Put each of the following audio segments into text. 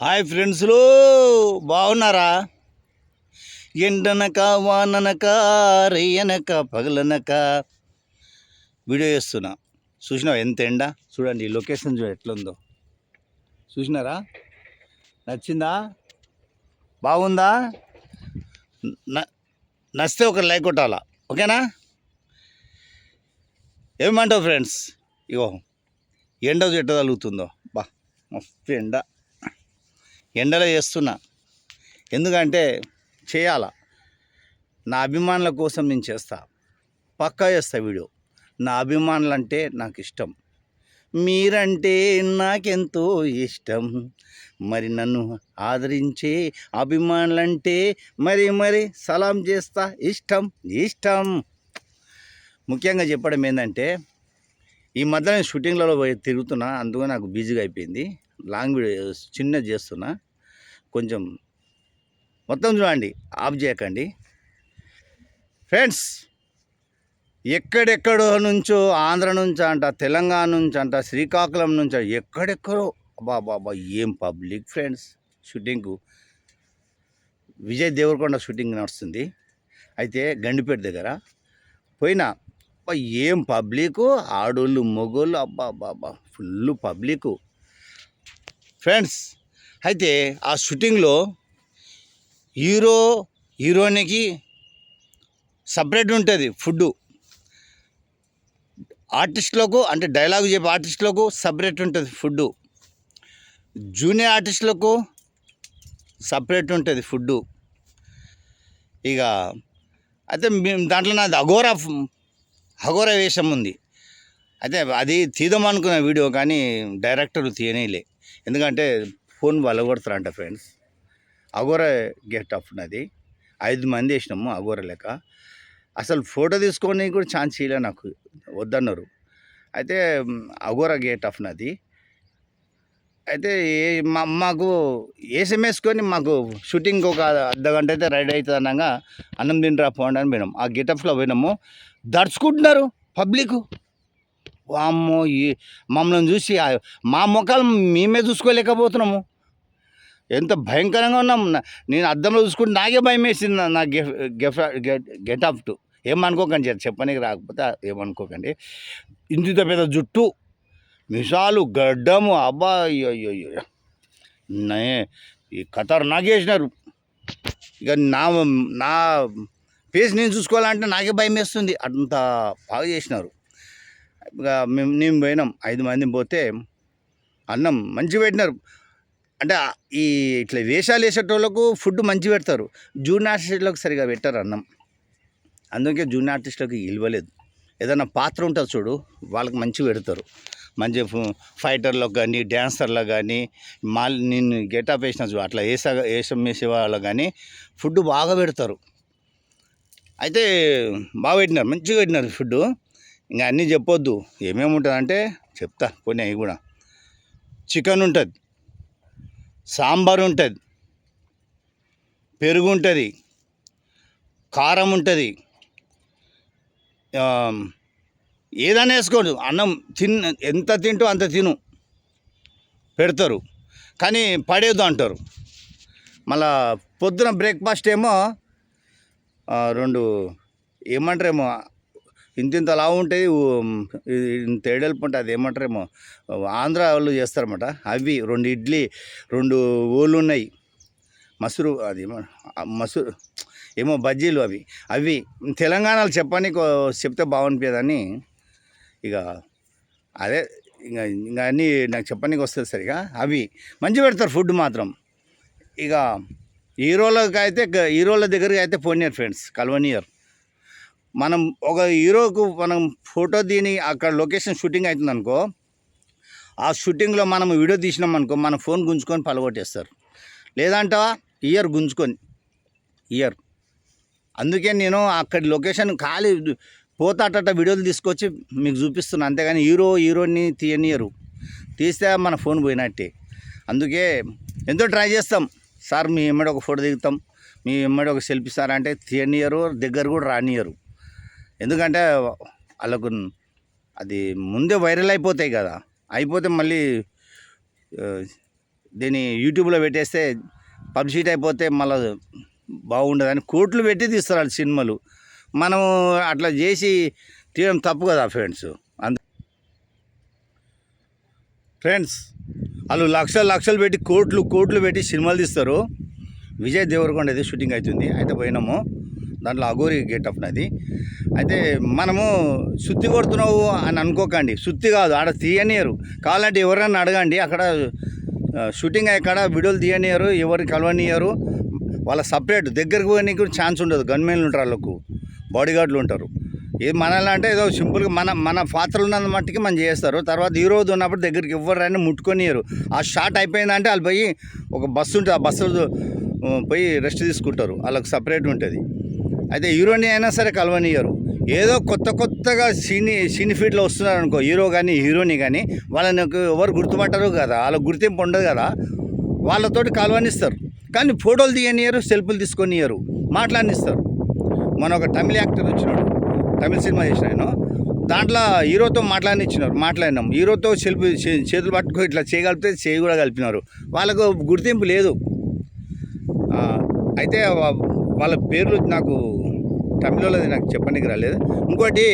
Hi ఫ్రెండ్స్లు బాగున్నారా? ఎండనక వాననక రెయ్యనక పగలనక వీడియో చేస్తున్నా. చూసినావు ఎంత ఎండ? చూడండి లొకేషన్ చూడ ఎట్లుందో. చూసినారా? నచ్చిందా? బాగుందా? న- నచ్చితే ఒక లైక్ కొట్టాలా ఓకేనా? ఏమంటావు ఫ్రెండ్స్? ఇగో ఎండ ఎట్ట తగులుతుందో. బా మస్తు ఎండ. ఎండలో చేస్తున్నా. ఎందుకంటే చేయాల. నా అభిమానుల కోసం నేను చేస్తా. పక్కా చేస్తా వీడియో. నా అభిమానులు అంటే నాకు ఇష్టం. మీరంటే నాకెంతో ఇష్టం. మరి నన్ను ఆదరించే అభిమానులంటే మరి మరి సలాం చేస్తా. ఇష్టం ఇష్టం. ముఖ్యంగా చెప్పడం ఏంటంటే ఈ మధ్య నేను షూటింగ్లలో పోయి తిరుగుతున్నా. అందుకని నాకు బిజీగా అయిపోయింది. లాంగ్ వీడియో చిన్న చేస్తున్నా. కొంచెం మొత్తం చూడండి ఆఫ్ చేయకండి. ఫ్రెండ్స్ ఎక్కడెక్కడో నుంచో ఆంధ్ర నుంచి అంట తెలంగాణ నుంచి అంట శ్రీకాకుళం నుంచి ఎక్కడెక్కడో బాబా బాబా ఏం public friends shooting. Vijay Deverakonda shooting నడుస్తుంది. అయితే గండిపేట దగ్గర పోయినా అబ్బా ఏం పబ్లిక్? ఆడోళ్ళు మొగోళ్ళు అబ్బా అబ్బా అబ్బా ఫుల్ పబ్లిక్. ఫ్రెండ్స్ అయితే ఆ షూటింగ్లో హీరో హీరోయిన్కి సపరేట్ ఉంటుంది ఫుడ్ ఆర్టిస్టులకు అంటే డైలాగ్ చెప్పే ఆర్టిస్టులకు సపరేట్ ఉంటుంది ఫుడ్ జూనియర్ ఆర్టిస్టులకు సపరేట్ ఉంటుంది ఫుడ్ ఇక అయితే మేము దాంట్లో నాది అఘోర అఘోర వేషం ఉంది. అయితే అది తీద్దాం అనుకున్న వీడియో కానీ డైరెక్టర్ తీయనేలే. ఎందుకంటే ఫోన్ వలగొడతారంట ఫ్రెండ్స్. అఘోర గెట్ అప్ నాది ఐదు మంది వేసినాము అఘోర లెక్క. అసలు ఫోటో తీసుకొని కూడా ఛాన్స్ ఇవ్వలే నాకు. వద్దన్నారు. అయితే అఘోర గేట్ ఆఫ్ నది అయితే ఏ- మా మాకు వేసుకొని మాకు షూటింగ్ ఒక అర్ధ గంట అయితే రెడీ అవుతుంది అనగా అన్నం తింటారా పోండి అని పోయినాం. ఆ గెటప్లో పోయినాము. దడుచుకుంటున్నారు పబ్లిక్ వామ్మో ఈ మమ్మల్ని చూసి మా ముఖాలు మేమే చూసుకోలేకపోతున్నాము. ఎంత భయంకరంగా ఉన్నాం. నేను అద్దంలో చూసుకుంటే నాకే భయం వేసింది నా- గెఫ్ గెట్ అప్ టు. ఏమనుకోకండి చెప్ప- చెప్పనీకి రాకపోతే ఏమనుకోకండి ఇంత పెద్ద జుట్టు మిసాలు గడ్డము అబ్బా అయ్యో అయ్యో నే ఈ ఖతర్ చేసినారు. ఇక నా నా ఫేస్ నేను చూసుకోవాలంటే నాకే భయం వేస్తుంది అంత బాగా చేసినారు. ఇక మేము మేము పోయినాం. ఐదు మంది పోతే అన్నం మంచి పెట్టినారు. అంటే ఈ ఇట్లా వేషాలు వేసేటోళ్ళకు ఫుడ్ మంచి పెడతారు. జూనియర్ ఆర్టిస్టులకు సరిగా పెట్టారు అన్నం. అందుకే జూనియర్ ఆర్టిస్టులకు ఇవ్వలేదు ఏదైనా పాత్ర ఉంటుంది చూడు వాళ్ళకి మంచి పెడతారు. మంచి ఫైటర్లకు కానీ డ్యాన్సర్లకు కానీ మాల్ నేను గెటప్ వేసిన చూడు అట్లా వేసా వేషం వేసే వాళ్ళకు కానీ ఫుడ్ బాగా పెడతారు. అయితే బాగా పెట్టినారు మంచిగా పెట్టినారు ఫుడ్ ఇంకా అన్నీ చెప్పొద్దు. ఏమేమి ఉంటుంది అంటే చెప్తా కొన్ని అవి కూడా. చికెన్ ఉంటుంది. సాంబార్ ఉంటుంది పెరుగు ఉంటుంది కారం ఉంటుంది. ఏదైనా వేసుకోండి అన్నం తిన్న ఎంత తింటూ అంత తిను. పెడతారు. కానీ పడేదు అంటారు. మళ్ళా పొద్దున బ్రేక్ఫాస్ట్ ఏమో రెండు ఏమంటారేమో ఇంత ఇంత లావు ఉంటాయి ఇంత ఎడల్పు అది ఏమంటారేమో ఆంధ్ర వాళ్ళు చేస్తారన్నమాట. అవి రెండు ఇడ్లీ రెండు ఓళ్ళు ఉన్నాయి. మసూరు అది మసురు మసూరు ఏమో బజ్జీలు అవి. అవి తెలంగాణలో చెప్పని చెప్తే బాగుంటుందని ఇక అదే ఇంకా ఇంకా అన్నీ నాకు చెప్పనీకి వస్తుంది సరిగా. అవి మంచి పెడతారు ఫుడ్ మాత్రం. ఇక హీరోలకు అయితే హీరోల దగ్గరికి అయితే పోనీయర్ ఫ్రెండ్స్ కల్వనియర్. మనం ఒక హీరోకు మనం ఫోటో దీని అక్కడ లొకేషన్ షూటింగ్ అవుతుంది అనుకో ఆ షూటింగ్లో మనం వీడియో తీసినాం అనుకో మన ఫోన్ గుంజుకొని పలగొట్టేస్తారు. లేదంటావా ఇయర్ గుంజుకొని ఇయర్. అందుకే నేను అక్కడి లొకేషన్ ఖాళీ పోతాటట వీడియోలు తీసుకొచ్చి మీకు చూపిస్తున్నాను అంతేగాని హీరో హీరోని తీయనియరు. తీస్తే మన ఫోన్ పోయినట్టే. అందుకే ఎంతో ట్రై చేస్తాం. సార్ మీ ఇమ్మడి ఒక ఫోటో దిగుతాం. మీ ఇమ్మడి ఒక సెల్ఫీ సార్ అంటే తీయనియరు దగ్గర కూడా రానియరు. ఎందుకంటే వాళ్ళకు అది ముందే వైరల్ అయిపోతాయి కదా. అయిపోతే మళ్ళీ దీన్ని యూట్యూబ్లో పెట్టేస్తే పబ్లిసిటీ అయిపోతే మళ్ళీ బాగుండదని కోట్లు పెట్టి తీస్తారు వాళ్ళు సినిమాలు. మనం అట్లా చేసి తీయడం తప్పు కదా ఫ్రెండ్స్. అందు ఫ్రెండ్స్ వాళ్ళు లక్షలు లక్షలు పెట్టి కోట్లు కోట్లు పెట్టి సినిమాలు తీస్తారు. విజయ్ దేవరకొండ అయితే షూటింగ్ అవుతుంది. అయితే పోయినాము. దాంట్లో అఘోరి గేటప్ నది. అయితే మనము శుద్ధి కొడుతున్నావు అని అనుకోకండి. శుద్ధి కాదు ఆడ తీయనియరు. కావాలంటే ఎవరైనా అడగండి. అక్కడ షూటింగ్ అక్కడ వీడియోలు తీయనియరు ఎవరు కలవనియరు. వాళ్ళ సపరేట్ దగ్గరకు పోనీకి కూడా ఛాన్స్ ఉండదు. గన్మెన్లు ఉంటారు వాళ్ళకు. బాడీ గార్డులు ఉంటారు. ఇది మనల్ని అంటే ఏదో సింపుల్గా మన మన పాత్రలు ఉన్నంత మట్టుకి మనం చేస్తారు. తర్వాత ఈ రోజు ఉన్నప్పుడు దగ్గరికి ఎవరైనా ముట్టుకొనియరు. ఆ షాట్ అయిపోయిందంటే వాళ్ళు పోయి ఒక బస్సు ఉంటుంది ఆ బస్సు పోయి రెస్ట్ తీసుకుంటారు. వాళ్ళకి సపరేట్ ఉంటుంది. అయితే హీరోని అయినా సరే కలవనియరు. ఏదో కొత్త కొత్తగా సినీ సినీ ఫీల్డ్లో వస్తున్నారు అనుకో హీరో కానీ హీరోని కానీ వాళ్ళని ఎవరు గుర్తుపట్టరు కదా వాళ్ళకి గుర్తింపు ఉండదు కదా వాళ్ళతోటి కలవనిస్తారు. కానీ ఫోటోలు తీయనియరు సెల్ఫీలు తీసుకొనియరు మాట్లాడినిస్తారు. మన ఒక తమిళ యాక్టర్ వచ్చినాడు తమిళ సినిమా చేసిన ఆయన దాంట్లో హీరోతో మాట్లాడినిచ్చినారు మాట్లాడినాం. హీరోతో సెల్ఫీ చేతులు పట్టుకో ఇట్లా చేయగలిపితే చేయి కూడా కలిపినారు. వాళ్ళకు గుర్తింపు లేదు. అయితే వాళ్ళ పేర్లు నాకు తమిళలోది నాకు చెప్పడానికి రాలేదు. ఇంకోటి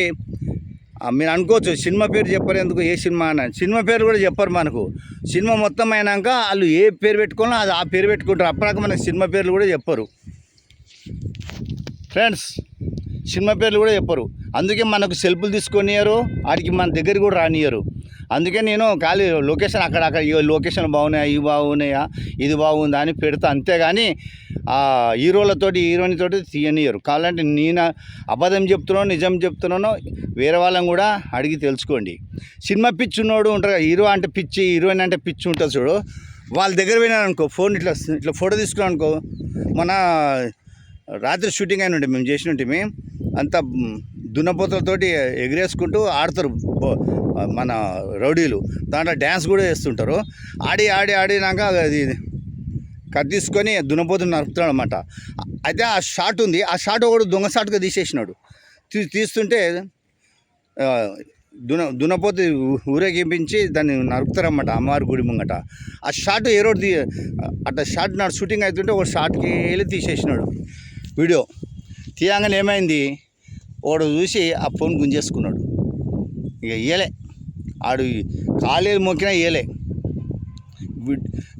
మీరు అనుకోవచ్చు సినిమా పేరు చెప్పరు ఎందుకు ఏ సినిమా అని సినిమా పేరు కూడా చెప్పరు మనకు. సినిమా మొత్తం అయినాక వాళ్ళు ఏ పేరు పెట్టుకోవాలో అది ఆ పేరు పెట్టుకుంటారు. అప్పటిదాకా మనకు సినిమా పేర్లు కూడా చెప్పరు. ఫ్రెండ్స్ సినిమా పేర్లు కూడా చెప్పరు. అందుకే మనకు సెల్ఫీలు తీసుకొనియరు వాడికి మన దగ్గర కూడా రానియరు అందుకే నేను ఖాళీ లొకేషన్ అక్కడ అక్కడ ఈ లొకేషన్ బాగున్నాయా ఇవి బాగున్నాయా ఇది బాగుందా అని పెడతా. అంతేగాని ఆ హీరోలతోటి హీరోయిన్తోటి తీయనియరు. కావాలంటే నేను అబద్ధం చెప్తున్నానో నిజం చెప్తున్నానో వేరే వాళ్ళని కూడా అడిగి తెలుసుకోండి. సినిమా పిచ్చి ఉన్నోడు ఉంటారు హీరో అంటే పిచ్చి హీరోయిన్ అంటే పిచ్చి ఉంటుంది చూడు. వాళ్ళ దగ్గర పోయినాను అనుకో ఫోన్ ఇట్లా ఇట్లా ఫోటో తీసుకున్నాను అనుకో మన రాత్రి షూటింగ్ అయిన ఉంటే మేము చేసిన ఉంటే అంతా దున్నపోతలతోటి ఎగిరేసుకుంటూ ఆడతారు మన రౌడీలు. దాంట్లో డ్యాన్స్ కూడా చేస్తుంటారు. ఆడి ఆడి ఆడినాక అది కట్ తీసుకొని దున్నపోతుని నరుపుతున్నాడు అనమాట అయితే ఆ షాట్ ఉంది. ఆ షాట్ ఒకడు దొంగ షాట్గా తీసేసినాడు. తీ తీస్తుంటే దున దున్నపోతు ఊరేగింపించి దాన్ని నరుకుతారన్నమాట అమ్మవారి గుడి ముంగట. ఆ షాట్ ఏ రోడ్ అట్లా షాట్ నాడు షూటింగ్ అవుతుంటే ఒక షాట్కి వెళ్ళి తీసేసినాడు. వీడియో. తీయంగానే ఏమైంది? వాడు చూసి ఆ ఫోన్ గుంజేసుకున్నాడు. ఇక ఇయ్యలే. ఆడు కాలేలు మొక్కినా ఇయలే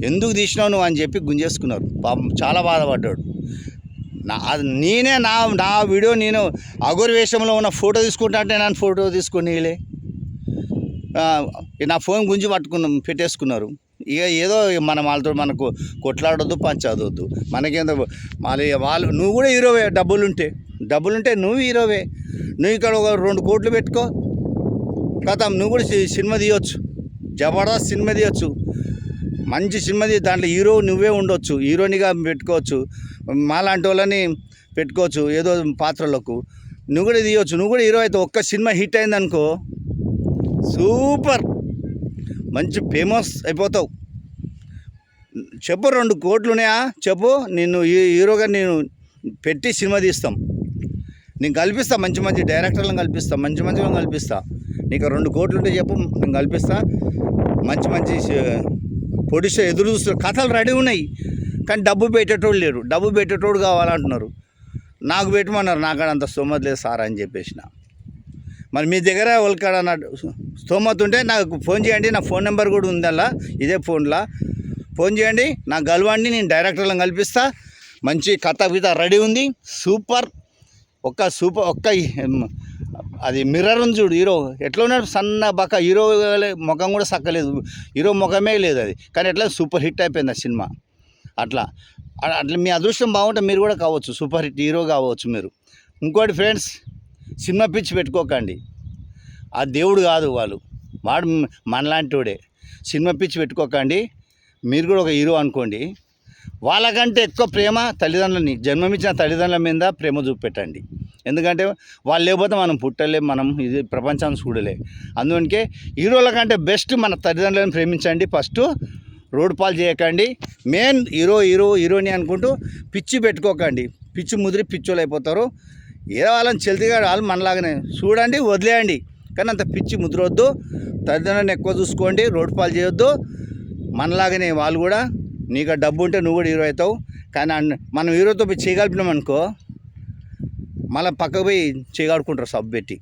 ఎందుకు తీసినావు నువ్వు అని చెప్పి గుంజేసుకున్నారు. పాపం చాలా బాధపడ్డాడు. నా నేనే నా నా వీడియో నేను అగోరి వేషంలో ఉన్న ఫోటో తీసుకుంటా అంటే నన్ను ఫోటో తీసుకొని ఇలే నా ఫోన్ గుంజి పట్టుకున్నాం పెట్టేసుకున్నారు. ఇక ఏదో మనం వాళ్ళతో మనకు కొట్లాడొద్దు పంచదొద్దు మనకేందో మళ్ళీ వాళ్ళు నువ్వు కూడా హీరోవే డబ్బులుంటే. డబ్బులుంటే నువ్వు హీరోవే. నువ్వు ఇక్కడ ఒక రెండు కోట్లు పెట్టుకో. కథ నువ్వు కూడా సినిమా తీయొచ్చు. జబర్దస్త్ సినిమా తీయొచ్చు. మంచి సినిమా తీ దాంట్లో హీరో నువ్వే ఉండొచ్చు హీరోనిగా పెట్టుకోవచ్చు మాలాంటి వాళ్ళని పెట్టుకోవచ్చు ఏదో పాత్రలకు. నువ్వు కూడా తీయవచ్చు నువ్వు కూడా హీరో అయితే ఒక్క సినిమా హిట్ అయిందనుకో సూపర్. మంచి ఫేమస్ అయిపోతావు. చెప్పు రెండు కోట్లు ఉన్నాయా చెప్పు నిన్ను హీరోగా నేను పెట్టి సినిమా తీస్తాం. నేను కల్పిస్తా మంచి మంచి డైరెక్టర్లను కల్పిస్తా మంచి మంచిగా కల్పిస్తా. నీకు రెండు కోట్లు ఉంటే చెప్పు నేను కల్పిస్తా. మంచి మంచి ప్రొడ్యూసర్ ఎదురు చూస్తున్న కథలు రెడీ ఉన్నాయి. కానీ డబ్బు పెట్టేటోడు లేరు. డబ్బు పెట్టేటోడు కావాలంటున్నారు. నాకు పెట్టమన్నారు. నాకాడ అంత స్తోమత లేదు సార్ అని చెప్పేసిన. మరి మీ దగ్గర వాళ్ళకాడ నా స్తోమత ఉంటే నాకు ఫోన్ చేయండి. నా ఫోన్ నెంబర్ కూడా ఉంది అలా ఇదే ఫోన్లో. ఫోన్ చేయండి. నాకు గలవండి నేను డైరెక్టర్లను కల్పిస్తా. మంచి కథ గీత రెడీ ఉంది. సూపర్. ఒక్క సూపర్ ఒక్క అది మిర్రర్ ఉంది చూడు హీరో ఎట్లా ఉన్నాడు? సన్న బక్క. హీరో ముఖం కూడా సక్కలేదు. హీరో ముఖమే లేదు అది. కానీ ఎట్లా సూపర్ హిట్ అయిపోయింది ఆ సినిమా. అట్లా. అట్లా మీ అదృష్టం బాగుంటే మీరు కూడా కావచ్చు. సూపర్ హిట్ హీరో కావచ్చు మీరు. ఇంకోటి ఫ్రెండ్స్ సినిమా పిచ్చి పెట్టుకోకండి. ఆ దేవుడు కాదు వాళ్ళు. వాడు మనలాంటి వాడే. సినిమా పిచ్చి పెట్టుకోకండి. మీరు కూడా ఒక హీరో అనుకోండి. వాళ్ళకంటే ఎక్కువ ప్రేమ తల్లిదండ్రులని జన్మమిచ్చిన తల్లిదండ్రుల మీద ప్రేమ చూపెట్టండి. ఎందుకంటే వాళ్ళు లేకపోతే మనం పుట్టలేం మనం ఇది ప్రపంచాన్ని చూడలే. అందుకే హీరోల కంటే బెస్ట్ మన తల్లిదండ్రులను ప్రేమించండి. ఫస్ట్ రోడ్ పాలు చేయకండి. మెయిన్ హీరో హీరో హీరోని అనుకుంటూ పిచ్చి పెట్టుకోకండి. పిచ్చి ముదిరి పిచ్చోళ్ళు అయిపోతారు. ఏ వాళ్ళని చెల్తిగా వాళ్ళు మనలాగానే చూడండి వదిలేయండి. కానీ అంత పిచ్చి ముద్రవద్దు తల్లిదండ్రులను ఎక్కువ చూసుకోండి. రోడ్ పాలు చేయొద్దు. మనలాగానే వాళ్ళు కూడా నీకు డబ్బు ఉంటే నువ్వు కూడా హీరో అవుతావు. కానీ మనం హీరోతో పోయి చేయగలిపినాం అనుకో మళ్ళీ పక్కకు పోయి చేయగడుకుంటారు సబ్ పెట్టి.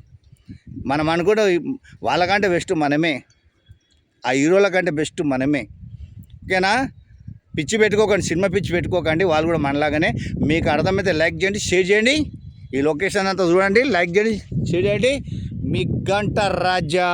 మనం అనుకుంటే వాళ్ళకంటే బెస్ట్ మనమే. ఆ హీరోల కంటే బెస్ట్ మనమే. ఓకేనా? పిచ్చి పెట్టుకోకండి సినిమా పిచ్చి పెట్టుకోకండి. వాళ్ళు కూడా మనలాగానే. మీకు అర్థమైతే లైక్ చేయండి షేర్ చేయండి. ఈ లొకేషన్ అంతా చూడండి లైక్ చేయండి షేర్ చేయండి. మీ గంట రాజా!